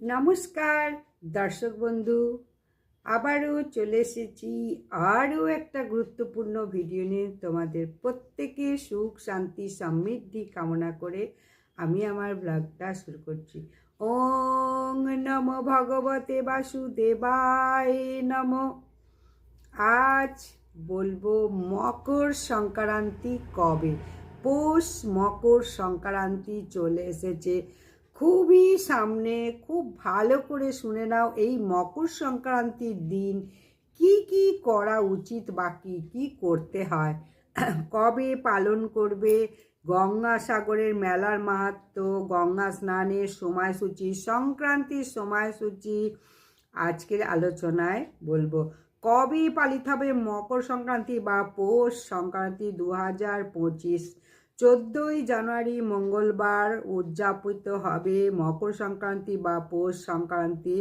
নমস্কার, দর্শক বন্ধু। আবারও চলে এসেছি আরও একটা গুরুত্বপূর্ণ ভিডিও নিয়ে তোমাদের প্রত্যেকে সুখ, শান্তি, সমৃদ্ধি কামনা করে আমি আমার ব্লগটা শুরু করছি। ওং নম ভগবতে বাসুদেবায় নম। আজ বলব মকর সংক্রান্তি কবে? পৌষ মকর সংক্রান্তি চলে এসেছে। খুবই সামনে, খুব ভালো করে শুনে নাও এই মকর সংক্রান্তির দিন। কি কি করা উচিত বা কি কি করতে হয়? কবে পালন করবে? গঙ্গাসাগরের মেলার মাহাত্ম, গঙ্গা স্নানের সময়সূচি, সংক্রান্তির সময়সূচি, আজকের আলোচনায় বলব। কবে পালিত হবে মকর সংক্রান্তি বা পৌষ সংক্রান্তি দু হাজার পঁচিশ? চোদ্দোই জানুয়ারি মঙ্গলবার উদযাপিত হবে মকর সংক্রান্তি বা পৌষ সংক্রান্তি।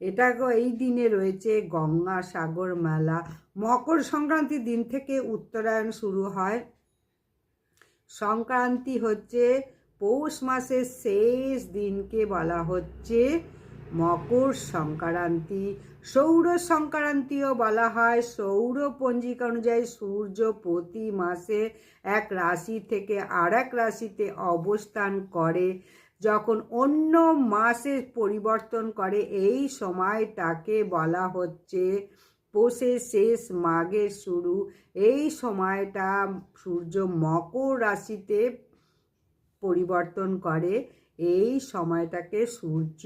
এটা এই দিনে রয়েছে গঙ্গা সাগর মেলা। মকর সংক্রান্তির দিন থেকে উত্তরায়ণ শুরু হয়। সংক্রান্তি হচ্ছে পৌষ মাসের শেষ দিনকে বলা হচ্ছে। মকর সংক্রান্তি। সৌর সংক্রান্তিও বলা হয়। সৌর পঞ্জিকা অনুযায়ী সূর্য প্রতি মাসে এক রাশি থেকে আর এক রাশিতে অবস্থান করে। যখন অন্য মাসে পরিবর্তন করে, এই সময়টাকে বলা হচ্ছে পৌষের শেষ মাঘের শুরু। এই সময়টা সূর্য মকর রাশিতে পরিবর্তন করে। এই সময়টাকে সূর্য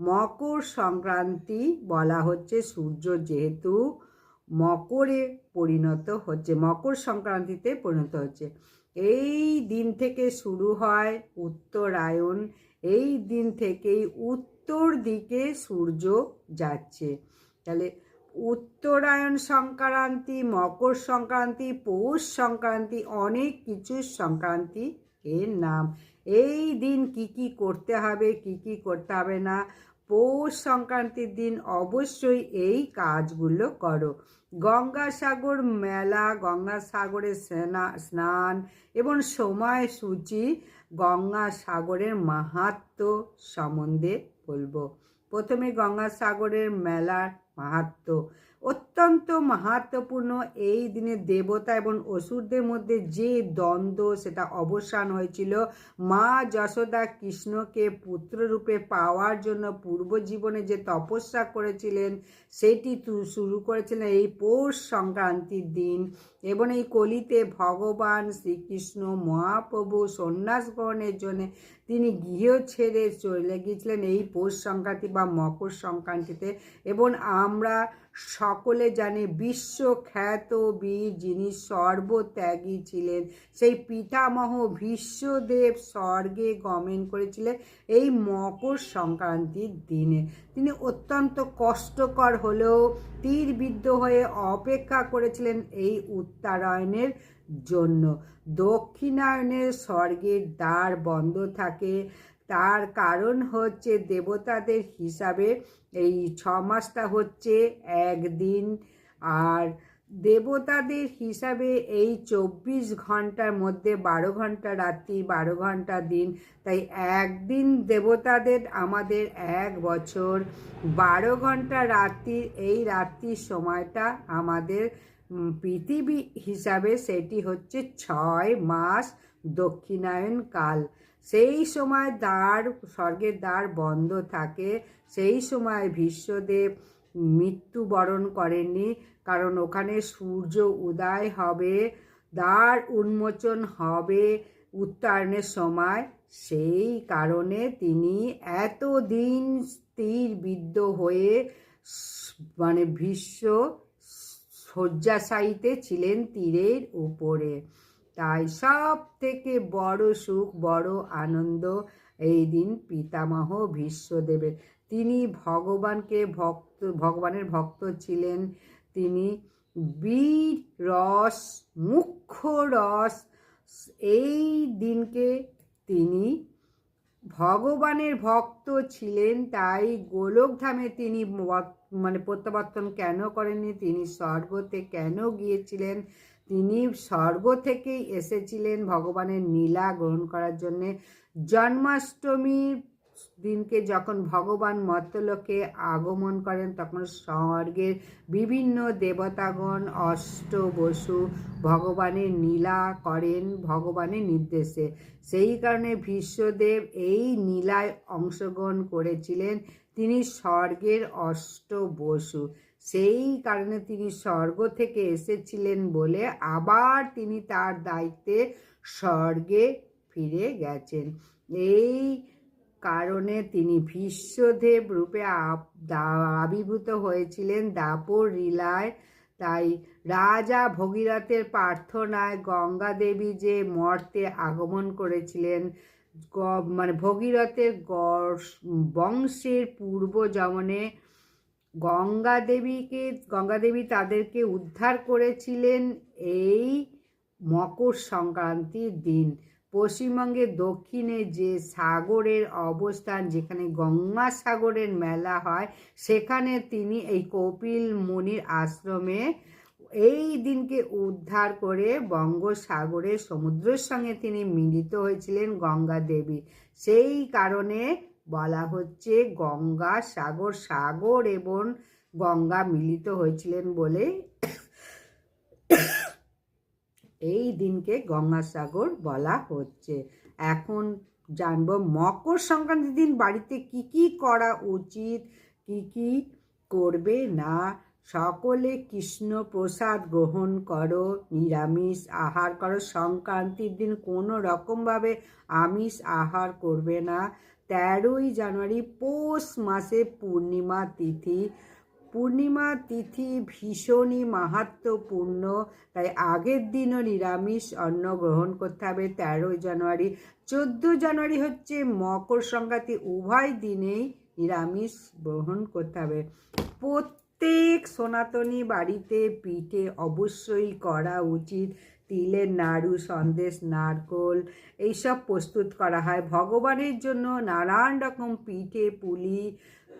মকর সংক্রান্তি বলা হচ্ছে সূর্য যেহেতু মকরে পরিণত হচ্ছে, মকর সংক্রান্তিতে পরিণত হচ্ছে। এই দিন থেকে শুরু হয় উত্তরায়ণ, এই দিন থেকেই উত্তর দিকে সূর্য যাচ্ছে। তাহলে উত্তরায়ণ সংক্রান্তি, মকর সংক্রান্তি, পৌষ সংক্রান্তি, অনেক কিছু সংক্রান্তি এর নাম। এই দিন কি কি করতে হবে, কি কি করতে হবে না পৌষ সংক্রান্তির দিন অবশ্যই এই কাজগুলো করো। গঙ্গাসাগর মেলা গঙ্গাসাগরের স্নান এবং সময়সূচি গঙ্গাসাগরের মাহাত্ম সম্বন্ধে বলব। প্রথমে গঙ্গাসাগরের মেলার মাহাত্ম অত্যন্ত মাহাত্মপূর্ণ এই দিনে দেবতা এবং অসুরদের মধ্যে যে দ্বন্দ্ব, সেটা অবসান হয়েছিল। মা যশোদা কৃষ্ণকে পুত্ররূপে পাওয়ার জন্য পূর্ব জীবনে যে তপস্যা করেছিলেন, সেটি শুরু করেছিলেন এই পৌষ সংক্রান্তির দিন এবং এই কলিতে ভগবান শ্রীকৃষ্ণ মহাপ্রভু সন্ন্যাস গ্রহণের জন্য তিনি গৃহ ছেড়ে চলে গিয়েছিলেন এই পৌষ সংক্রান্তি বা মকর সংক্রান্তিতে। এবং আমরা সকলে জানে বিশ্বখ্যাত বীর যিনি সর্বত্যাগী ছিলেন। সেই পিতামহ ভীষ্মদেব স্বর্গে গমন করেছিলেন এই মকর সংক্রান্তির দিনে। তিনি অত্যন্ত কষ্টকর হলেও তীরবিদ্ধ হয়ে অপেক্ষা করেছিলেন এই উত্তরায়ণের জন্য। দক্ষিণায়নের স্বর্গের দ্বার বন্ধ থাকে। তার কারণ হচ্ছে দেবতাদের হিসাবে এই ছ মাসটা হচ্ছে একদিন। আর দেবতাদের হিসাবে এই চব্বিশ ঘণ্টার মধ্যে বারো ঘণ্টা রাত্রি, বারো ঘণ্টা দিন। তাই একদিন দেবতাদের আমাদের এক বছর। বারো ঘণ্টা রাত্রির এই রাত্রির সময়টা আমাদের পৃথিবী হিসাবে সেটি হচ্ছে ছয় মাস দক্ষিণায়ন কাল। সেই সময় দ্বার, স্বর্গের দ্বার বন্ধ থাকে। সেই সময় ভীষ্মদেব মৃত্যুবরণ করেননি, কারণ ওখানে সূর্য উদয় হবে, দ্বার উন্মোচন হবে উত্তরায়ণের সময়। সেই কারণে তিনি এতদিন স্থিরবিদ্ধ হয়ে মানে ভীষ্ম শয্যাশায়ীতে ছিলেন তীরের উপরে। তাই সব থেকে বড় সুখ, বড় আনন্দ এই দিন পিতামহ ভীষ্মদেবের তিনি ভগবানকে ভক্ত, ভগবানের ভক্ত ছিলেন। তিনি বীর রস, মুখ্য রস এই দিনকে তিনি ভগবানের ভক্ত ছিলেন। তাই গোলকধামে তিনি মানে প্রত্যাবর্তন কেন করেননি? তিনি স্বর্গতে কেন গিয়েছিলেন? তিনি স্বর্গ থেকেই এসেছিলেন ভগবানের নীলা গ্রহণ করার জন্যে। জন্মাষ্টমীর দিনকে যখন ভগবান মর্তলোকে আগমন করেন, তখন স্বর্গের বিভিন্ন দেবতাগণ, অষ্ট বসু ভগবানের নীলা করেন ভগবানের নির্দেশে। সেই কারণে ভীষ্মদেব এই নীলায় অংশগ্রহণ করেছিলেন। তিনি স্বর্গের অষ্ট বসু। সেই কারণে তিনি স্বর্গ থেকে এসেছিলেন বলে আবার তিনি তার দায়িত্বে স্বর্গে ফিরে গেছেন। এই কারণে তিনি ভীষ্মদেব রূপে আবির্ভূত হয়েছিলেন দাপর লীলায়। তাই রাজা ভগীরথের প্রার্থনায় গঙ্গা দেবী যে মর্তে আগমন করেছিলেন মানে ভগীরথের গর- বংশের পূর্ব যমনে গঙ্গা দেবীকে, গঙ্গা দেবী তাদেরকে উদ্ধার করেছিলেন এই মকর সংক্রান্তির দিন। পশ্চিমবঙ্গের দক্ষিণে যে সাগরের অবস্থান, যেখানে গঙ্গা সাগরের মেলা হয়, সেখানে তিনি এই কপিল মুনির আশ্রমে এই দিনকে উদ্ধার করে বঙ্গোসাগরের সমুদ্রের সঙ্গে তিনি মিলিত হয়েছিলেন গঙ্গা দেবী। সেই কারণে বলা হচ্ছে গঙ্গা সাগর সাগর এবং গঙ্গা মিলিত হয়েছিলেন বলে এই দিনকে গঙ্গাসাগর বলা হচ্ছে। এখন জানব মকর সংক্রান্তির দিন বাড়িতে কি কি করা উচিত, কি কি করবে না? সকলে কৃষ্ণ প্রসাদ গ্রহণ করো, নিরামিষ আহার করো। সংক্রান্তির দিন কোনো রকমভাবে আমিষ আহার করবে না। তেরোই জানুয়ারি পৌষ মাসে পূর্ণিমা তিথি। পূর্ণিমা তিথি ভীষণই মাহাত্মপূর্ণ তাই আগের দিনও নিরামিষ অন্ন গ্রহণ করতে হবে। তেরোই জানুয়ারি, চোদ্দ জানুয়ারি হচ্ছে মকর সংক্রান্তি। উভয় দিনেই নিরামিষ গ্রহণ করতে হবে। প্রত্যেক সনাতনী বাড়িতে পিঠে অবশ্যই করা উচিত। তিলের নাড়ু, সন্দেশ, নারকোল এইসব প্রস্তুত করা হয়। ভগবানের জন্য নানান রকম পিঠে, পুলি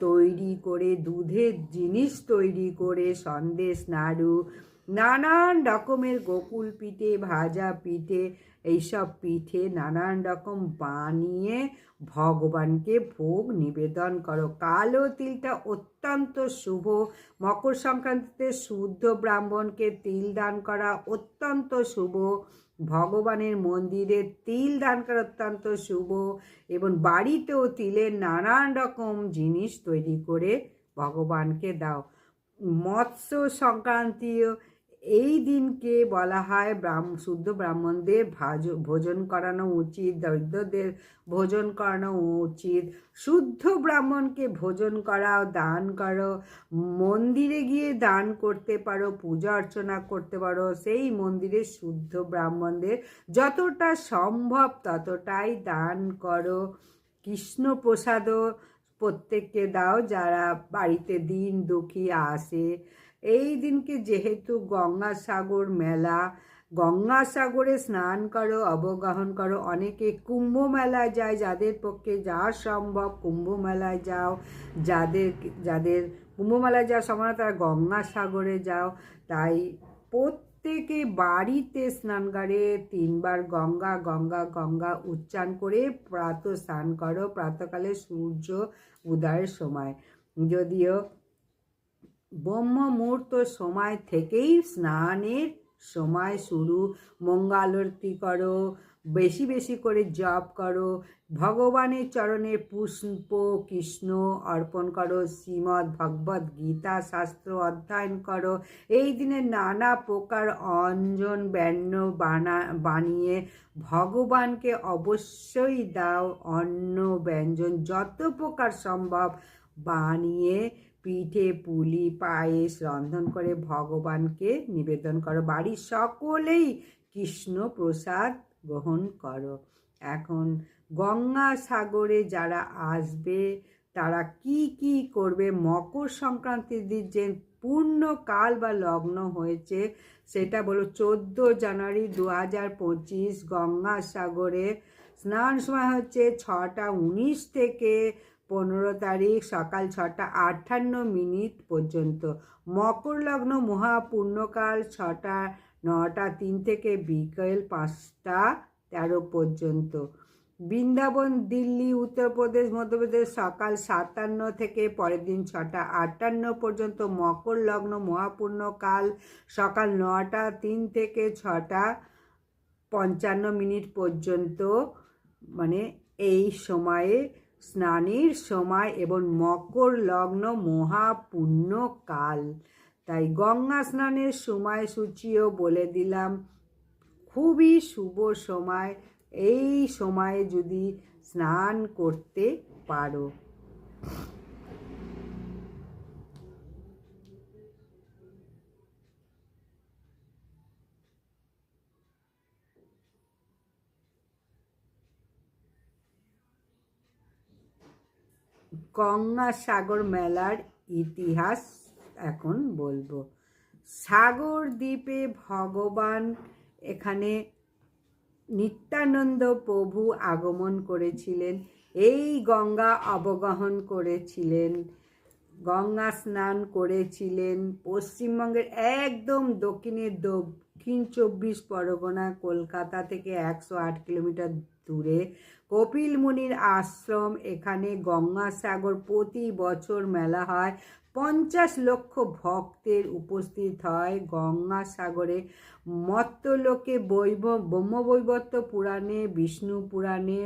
তৈরি করে, দুধের জিনিস তৈরি করে, সন্দেশ, নাড়ু, নানান রকমের গোকুল পিঠে, ভাজা পিঠে এইসব পিঠে নানান রকম বানিয়ে ভগবানকে ভোগ নিবেদন করো। কালো তিলটা অত্যন্ত শুভ। মকর সংক্রান্তিতে শুদ্ধ ব্রাহ্মণকে তিল দান করা অত্যন্ত শুভ। ভগবানের মন্দিরে তিল দান করা অত্যন্ত শুভ এবং বাড়িতেও তিলের নানান রকম জিনিস তৈরি করে ভগবানকে দাও। মৎস্য সংক্রান্তিও এই দিনকে বলা হয় ব্রাহ্ম, শুদ্ধ ব্রাহ্মণদের ভাজ, ভোজন করানো উচিত, দরিদ্রদের ভোজন করানো উচিত। শুদ্ধ ব্রাহ্মণকে ভোজন করাও, দান করো, মন্দিরে গিয়ে দান করতে পারো, পূজা অর্চনা করতে পারো, সেই মন্দিরে শুদ্ধ ব্রাহ্মণদের যতটা সম্ভব ততটাই দান করো। কৃষ্ণ প্রসাদও প্রত্যেককে দাও, যারা বাড়িতে দিন দুঃখী আসে। এই দিনকে যেহেতু গঙ্গাসাগর মেলা, গঙ্গাসাগরে স্নান করো, অবগাহন করো, অনেকে কুম্ভ মেলায় যায়, যাদের পক্ষে যা সম্ভব কুম্ভ মেলায় যাও, যাদের যাদের কুম্ভ মেলায় যাওয়ার সময় তারা গঙ্গাসাগরে যাও। তাই প্রত্যেকে বাড়িতে স্নানগারে তিনবার গঙ্গা গঙ্গা গঙ্গা উচ্চারণ করে প্রাত স্নান করো। প্রাতকালে সূর্য উদয়ের সময়। যদিও ব্রহ্ম মুহূর্ত সময় থেকেই স্নানের সময় শুরু। মঙ্গলারতি করো, বেশি বেশি করে জপ করো, ভগবানের চরণে পুষ্প, কৃষ্ণ অর্পণ করো, শ্রীমদ্ ভগবদ গীতা শাস্ত্র অধ্যয়ন করো। এই দিনে নানা প্রকার অঞ্জন ব্যঞ্জন বানা, বানিয়ে ভগবানকে অবশ্যই দাও অন্ন, ব্যঞ্জন, যত প্রকার সম্ভব বানিয়ে পিঠে, পুলি, পায়েস, রন্ধন করে ভগবানকে নিবেদন করো। বাড়ির সকলেই কৃষ্ণ প্রসাদ গ্রহণ করো। এখন গঙ্গা সাগরে যারা আসবে, তারা কি কি করবে? মকর সংক্রান্তির দিন যে পূর্ণ কাল বা লগ্ন হয়েছে, সেটা বলো। চোদ্দ জানুয়ারি দু হাজার পঁচিশ গঙ্গাসাগরে স্নান সময় হচ্ছে ছটা উনিশ থেকে পনেরো তারিখ সকাল ছটা আটান্ন মিনিট পর্যন্ত। মকর লগ্ন মহাপূর্ণকাল ছটা, নটা, তিন থেকে বিকেল পাঁচটা তেরো পর্যন্ত। বৃন্দাবন, দিল্লি, উত্তরপ্রদেশ, মধ্যপ্রদেশ সকাল সাতান্ন থেকে পরের দিন ছটা আটান্ন পর্যন্ত। মকর লগ্ন মহাপূর্ণ কাল সকাল নটা, তিন থেকে ছটা পঞ্চান্ন মিনিট পর্যন্ত। মানে এই সময়ে স্নানের সময় এবং মকর লগ্ন মহাপুণ্য কাল তাই গঙ্গা স্নানের সময় সূচিও বলে দিলাম, খুবই শুভ সময়। এই সময়ে যদি স্নান করতে পারো। গঙ্গাসাগর মেলার ইতিহাস এখন বলব। সাগর দ্বীপে ভগবান এখানে নিত্যানন্দ প্রভু আগমন করেছিলেন, এই গঙ্গা অবগাহন করেছিলেন, গঙ্গা স্নান করেছিলেন, পশ্চিমবঙ্গের একদম দক্ষিণে দক্ষিণ চব্বিশ পরগনা, কলকাতা থেকে একশো আট কিলোমিটার দূরে কপিল মুনির আশ্রম, এখানে গঙ্গাসাগর প্রতি বছর মেলা হয়। পঞ্চাশ লক্ষ ভক্তের উপস্থিত হয়। গঙ্গাসাগরে মত্তলোকে বৈব, ব্রহ্মবৈবর্ত পুরাণে, বিষ্ণু পুরাণে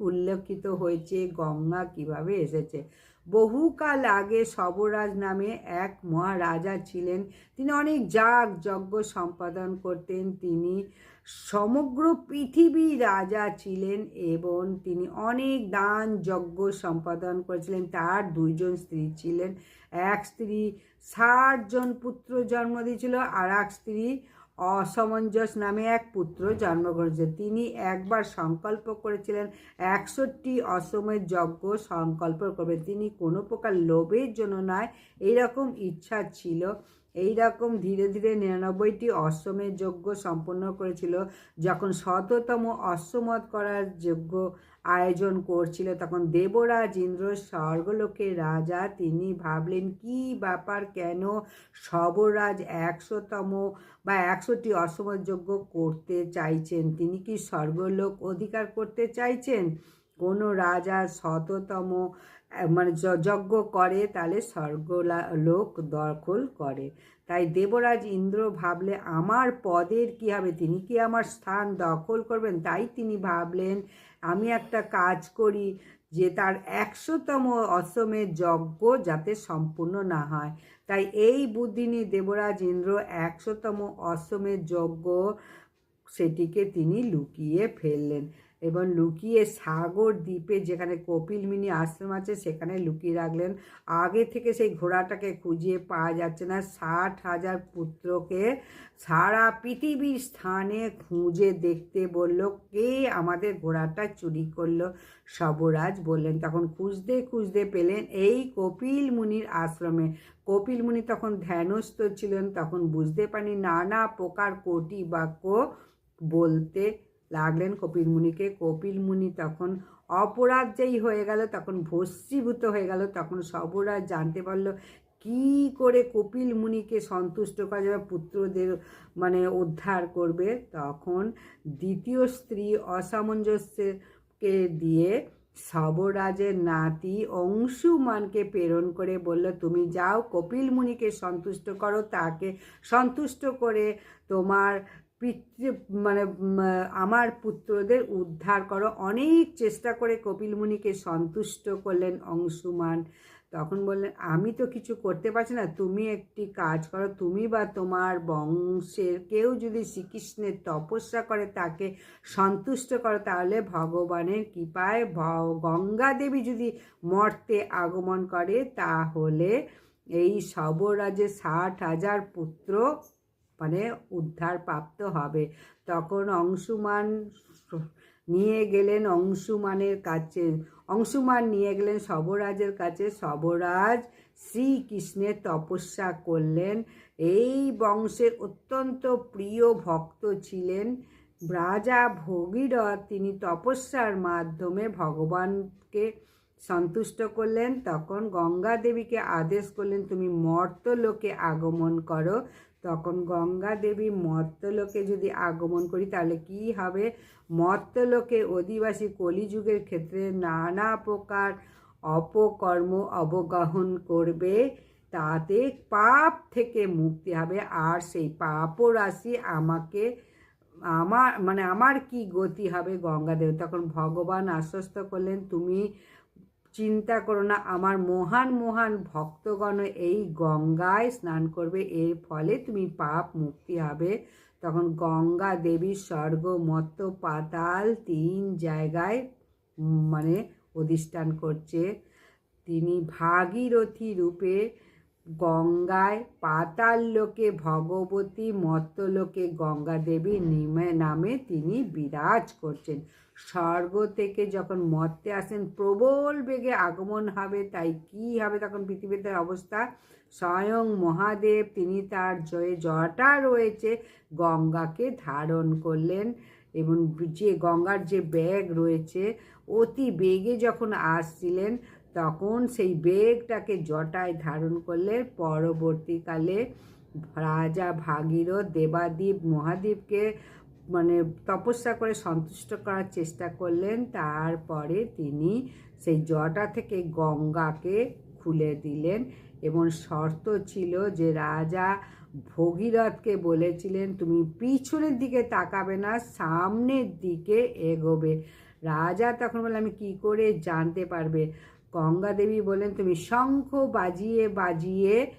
উল্লেখিত হয়েছে গঙ্গা কীভাবে এসেছে। বহুকাল আগে সবরাজ নামে এক মহারাজা ছিলেন। তিনি অনেক যাগ যজ্ঞ সম্পাদন করতেন। তিনি সমগ্র পৃথিবী রাজা ছিলেন এবং তিনি অনেক দান যজ্ঞ সম্পাদন করেছিলেন। তার দুইজন স্ত্রী ছিলেন। এক স্ত্রী ষাট জন পুত্র জন্ম দিয়েছিল, আর এক স্ত্রী অসমঞ্জস নামে এক পুত্র জন্মগ্রহণ তিনি একবার সংকল্প করেছিলেন, একষট্টি অসমের যজ্ঞ সংকল্প করবেন। তিনি কোনো প্রকার লোভের জন্য নয়, এইরকম ইচ্ছা ছিল। এই রকম ধীরে ধীরে নিরানব্বইটি অশ্বমের যজ্ঞ সম্পন্ন করেছিল। যখন শততম অশ্বমত করার যোগ্য আয়োজন করছিল। তখন দেবরাজ ইন্দ্র স্বর্গলোকের রাজা, তিনি ভাবলেন, কি ব্যাপার? কেন সবরাজ একশোতম বা একশোটি অসমযোগ্য করতে চাইছেন? তিনি কি স্বর্গলোক অধিকার করতে চাইছেন? কোনো রাজা শততম মানে যজ্ঞ করে, তাহলে স্বর্গলোক দখল করে। তাই দেবরাজ ইন্দ্র ভাবলে, আমার পদের কি হবে? তিনি কি আমার স্থান দখল করবেন? তাই তিনি ভাবলেন আমি একটা কাজ করি যে তার একশোতম অসমের যজ্ঞ যাতে সম্পূর্ণ না হয়। তাই এই বুদ্ধিনী দেবরাজ ইন্দ্র একশোতম অসমের যজ্ঞ সেটিকে তিনি লুকিয়ে ফেললেন। এবং লুকিয়ে সাগর দ্বীপে যেখানে কপিল মিনি আশ্রম আছে, সেখানে লুকিয়ে রাখলেন। আগে থেকে সেই ঘোড়াটাকে খুঁজিয়ে পাওয়া যাচ্ছে না। ষাট হাজার পুত্রকে সারা পৃথিবীর স্থানে খুঁজে দেখতে বলল, কে আমাদের ঘোড়াটা চুরি করল? সবরাজ বললেন, তখন খুঁজতে খুঁজতে পেলেন এই কপিল মুনির আশ্রমে। কপিল মুনি তখন ধ্যানস্থ ছিলেন, তখন বুঝতে পারি নানা প্রকার কোটি বাক্য বলতে লাগলেন কপিল মুনিকে। কপিল মুনি তখন অপরাধ যেই হয়ে গেল, তখন ভস্মীভূত হয়ে গেল, তখন সবরাজ জানতে পারল কি করে কপিল মুনিকে সন্তুষ্ট করা যাবে, পুত্রদের মানে উদ্ধার করবে। তখন দ্বিতীয় স্ত্রী অসামঞ্জস্যকে দিয়ে সবরাজের নাতি অংশুমানকে প্রেরণ করে বলল, তুমি যাও, কপিল মুনিকে সন্তুষ্ট করো, তাকে সন্তুষ্ট করে তোমার পিতৃ মানে আমার পুত্রদের উদ্ধার করো। অনেক চেষ্টা করে কপিল মুনিকে সন্তুষ্ট করলেন অংশুমান। তখন বললেন, আমি তো কিছু করতে পারছি না। তুমি একটি কাজ করো। তুমি বা তোমার বংশের কেউ যদি শ্রীকৃষ্ণের তপস্যা করে, তাকে সন্তুষ্ট করো, তাহলে ভগবানের কৃপায় গঙ্গা দেবী যদি মর্তে আগমন করে, তাহলে এই সবরাজে ষাট হাজার পুত্র মানে উদ্ধার প্রাপ্ত হবে। তখন অংশুমান নিয়ে গেলেন অংশুমানের কাছে। অংশুমান নিয়ে গেলেন সবরাজের কাছে। সবরাজ শ্রীকৃষ্ণের তপস্যা করলেন। এই বংশের অত্যন্ত প্রিয় ভক্ত ছিলেন রাজা ভগীরথ। তিনি তপস্যার মাধ্যমে ভগবানকে সন্তুষ্ট করলেন। তখন গঙ্গা দেবীকে আদেশ করলেন, তুমি মর্তলোকে আগমন করো। তখন গঙ্গা দেবী মর্তলোকে যদি আগমন করি, তাহলে কি হবে? মর্তলোকে অধিবাসী কলিযুগের ক্ষেত্রে নানা প্রকার অপকর্ম অবগাহন করবে। তাতে পাপ থেকে মুক্তি হবে। আর সেই পাপও রাশি আমাকে, আমার মানে আমার কি গতি হবে গঙ্গাদেব? তখন ভগবান আশ্বস্ত করলেন, তুমি চিন্তা করো না, আমার মহান মহান ভক্তগণ এই গঙ্গায় স্নান করবে। এর ফলে তুমি পাপ মুক্তি হবে তখন গঙ্গা দেবীর স্বর্গ, মত্ত, পাতাল তিন জায়গায় মানে অধিষ্ঠান করছে। তিনি ভাগীরথী রূপে গঙ্গায় পাতাল লোকে ভগবতী মত্তলোকে গঙ্গা দেবী নিমে, নামে তিনি বিরাজ করছেন। স্বর্গ থেকে যখন মর্তে আসেন, প্রবল বেগে আগমন হবে। তাই কি হবে তখন পৃথিবীতে অবস্থা? স্বয়ং মহাদেব, তিনি তার জয়ে জটা রয়েছে, গঙ্গাকে ধারণ করলেন এবং যে গঙ্গার যে ব্যাগ রয়েছে, অতি বেগে যখন আসছিলেন, তখন সেই বেগটাকে জটায় ধারণ করলে পরবর্তীকালে রাজা ভাগীরথ দেবাদীপ মহাদেবকে মানে তপস্যা করে সন্তুষ্ট করার চেষ্টা করলেন। তারপরে তিনি সেই জটা থেকে গঙ্গাকে খুলে দিলেন এবং শর্ত ছিল যে রাজা ভগীরথকে বলেছিলেন, তুমি পিছনের দিকে তাকাবে না, সামনের দিকে এগোবে। রাজা তখন বলে আমি কি করে জানতে পারবে? গঙ্গা দেবী বলেন তুমি শঙ্খ বাজিয়ে বাজিয়ে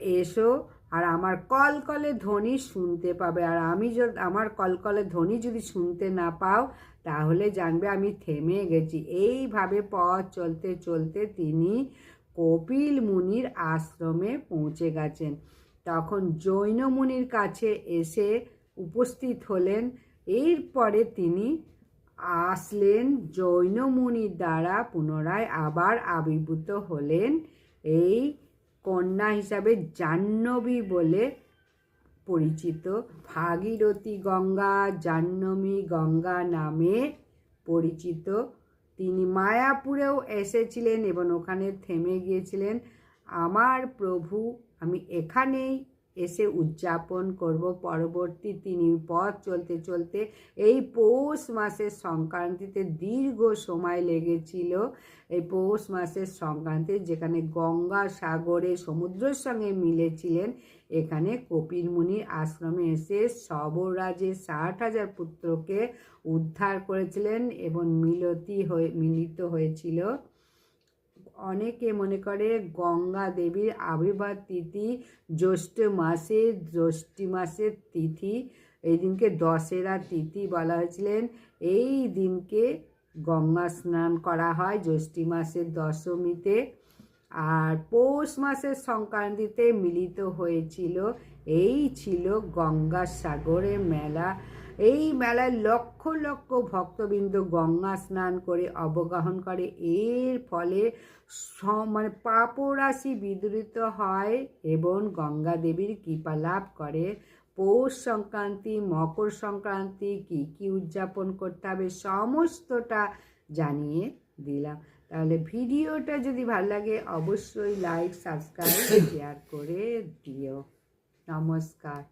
এসো আর আমার কলকলে ধ্বনি শুনতে পাবে। আর আমি যদি আমার কলকলে ধ্বনি যদি শুনতে না পাও, তাহলে জানবে আমি থেমে গেছি। এইভাবে পথ চলতে চলতে তিনি কপিল মুনির আশ্রমে পৌঁছে গেছেন। তখন জৈন মুনির কাছে এসে উপস্থিত হলেন। এরপরে তিনি আসলেন, জৈন মুনির দ্বারা পুনরায় আবার আবির্ভূত হলেন। এই কন্যা হিসাবে জাহ্নবী বলে পরিচিত। ভাগীরথী গঙ্গা, জাহ্নবী গঙ্গা নামে পরিচিত। তিনি মায়াপুরেও এসেছিলেন এবং ওখানে থেমে গিয়েছিলেন। আমার প্রভু, আমি এখানেই এসে উদযাপন করব। পরবর্তী তিনি পথ চলতে চলতে এই পৌষ মাসের সংক্রান্তিতে দীর্ঘ সময় লেগেছিল। এই পৌষ মাসের সংক্রান্তি যেখানে গঙ্গা সাগরে সমুদ্রের সঙ্গে মিলেছিলেন, এখানে কপিল মুনির আশ্রমে এসে সবরাজের ষাট হাজার পুত্রকে উদ্ধার করেছিলেন এবং মিলতি হয়ে, মিলিত হয়েছিল। অনেকে মনে করে গঙ্গা দেবীর আবির্ভাব তিথি জ্যৈষ্ঠ মাসে, জ্যৈষ্ঠী মাসের তিথি, এই দিনকে দশেরা তিথি বলা হয়েছিলেন। এই দিনকে গঙ্গা স্নান করা হয় জ্যৈষ্ঠী মাসের দশমীতে। আর পৌষ মাসের সংক্রান্তিতে মিলিত হয়েছিল, এই ছিল গঙ্গা সাগরের মেলা। এই মেলায় লক্ষ লক্ষ ভক্তবৃন্দ গঙ্গা স্নান করে অবগাহন করে। এর ফলে মানে পাপরাশি বিদরিত হয় এবং গঙ্গা দেবীর কৃপা লাভ করে। পৌষ সংক্রান্তি, মকর সংক্রান্তি, কি কি উদযাপন করতে হবে সমস্তটা জানিয়ে দিলাম। তাহলে ভিডিওটা যদি ভালো লাগে অবশ্যই লাইক, সাবস্ক্রাইব শেয়ার করে দিও। নমস্কার।